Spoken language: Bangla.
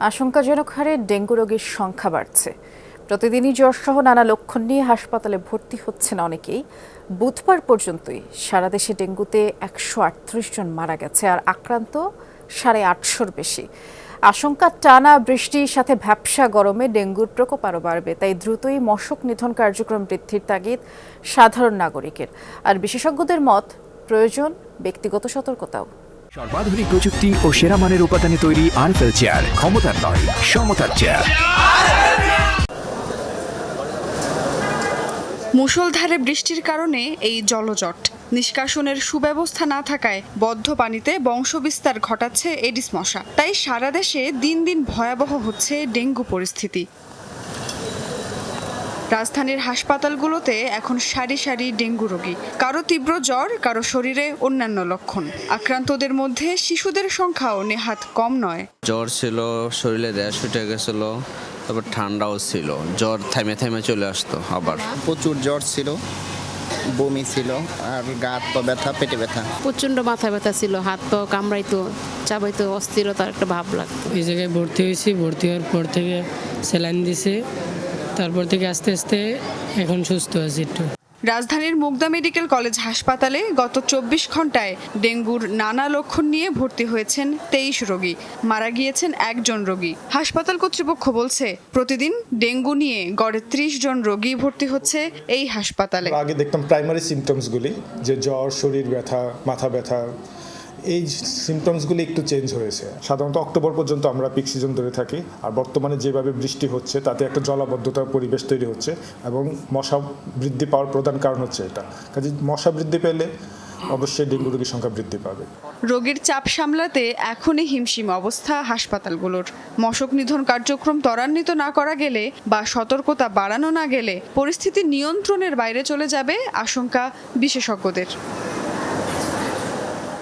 আশঙ্কাজনক হারে ডেঙ্গু রোগীর সংখ্যা বাড়ছে। প্রতিদিনই জ্বরসহ নানা লক্ষণ নিয়ে হাসপাতালে ভর্তি হচ্ছেন অনেকেই। বুধবার পর্যন্তই সারা দেশে ডেঙ্গুতে একশো আটত্রিশ জন মারা গেছে আর আক্রান্ত সাড়ে আটশোর বেশি। আশঙ্কা টানা বৃষ্টির সাথে ভ্যাপসা গরমে ডেঙ্গুর প্রকোপ আরও বাড়বে, তাই দ্রুতই মশক নিধন কার্যক্রম বৃদ্ধির তাগিদ সাধারণ নাগরিকের। আর বিশেষজ্ঞদের মত প্রয়োজন ব্যক্তিগত সতর্কতাও। সর্বাধুনিক প্রযুক্তি ও সেরা মানের উপাদানে তৈরি আরফেল চেয়ার, ক্ষমতার নয়, সমতার চেয়ার। মুষলধারে বৃষ্টির কারণে এই জলজট। নিষ্কাশনের সুব্যবস্থা না থাকায় বদ্ধ পানিতে বংশবিস্তার ঘটাচ্ছে এডিস মশা। তাই সারা দেশে দিন দিন ভয়াবহ হচ্ছে ডেঙ্গু পরিস্থিতি। রাজধানীর হাসপাতালগুলোতে এখন সারি সারি ডেঙ্গু রোগী। কারও তীব্র জ্বর কারও শরীরে অন্যান্য লক্ষণ। আক্রান্তদের মধ্যে শিশুদের সংখ্যাও নেহাত কম নয়। জ্বর ছিল শরীরে র্যাশ উঠে গেছিল তারপর ঠান্ডাও ছিল। জ্বর থামে থামে চলে আসতো আবার। প্রচুর জ্বর ছিল বমি ছিল আর গা হাত পা ব্যথা পেটে ব্যথা। প্রচণ্ড মাথা ব্যথা ছিল হাত পা কামড়াইতো চাবাইতো অস্থিরতার একটা ভাব লাগতো। এই জায়গায় ভর্তি হয়েছি ভর্তি হওয়ার পর থেকে স্যালাইন দিছে। তারপর থেকে আস্তে আস্তে এখন সুস্থ আছি একটু। রাজধানীর মুগদা মেডিকেল কলেজ হাসপাতালে গত চব্বিশ ঘন্টায় ডেঙ্গুর নানা লক্ষণ নিয়ে ভর্তি হয়েছেন তেইশ রোগী। মারা গিয়েছেন একজন রোগী। হাসপাতাল কর্তৃপক্ষ বলছে প্রতিদিন ডেঙ্গু নিয়ে গড়ে ত্রিশ জন রোগী ভর্তি হচ্ছে এই হাসপাতালে। আগে দেখতাম প্রাইমারি সিমটমসগুলি যে জ্বর শরীর ব্যথা মাথা ব্যথা এই সিমটমসগুলি একটু চেঞ্জ হয়েছে। সাধারণত অক্টোবর পর্যন্ত আমরা পিক সিজন ধরে থাকি, আর বর্তমানে যেভাবে বৃষ্টি হচ্ছে, তাতে একটা জলাবদ্ধতার পরিবেশ তৈরি হচ্ছে, এবং মশা বৃদ্ধি পাওয়ার প্রধান কারণ হচ্ছে এটা। কাজে মশা বৃদ্ধি পেলে অবশ্যই ডেঙ্গু রোগীর সংখ্যা বৃদ্ধি পাবে। রোগীর চাপ সামলাতে এখনই হিমশিম অবস্থা হাসপাতালগুলোর। মশক নিধন কার্যক্রম ত্বরান্বিত না করা গেলে বা সতর্কতা বাড়ানো না গেলে পরিস্থিতি নিয়ন্ত্রণের বাইরে চলে যাবে আশঙ্কা বিশেষজ্ঞদের।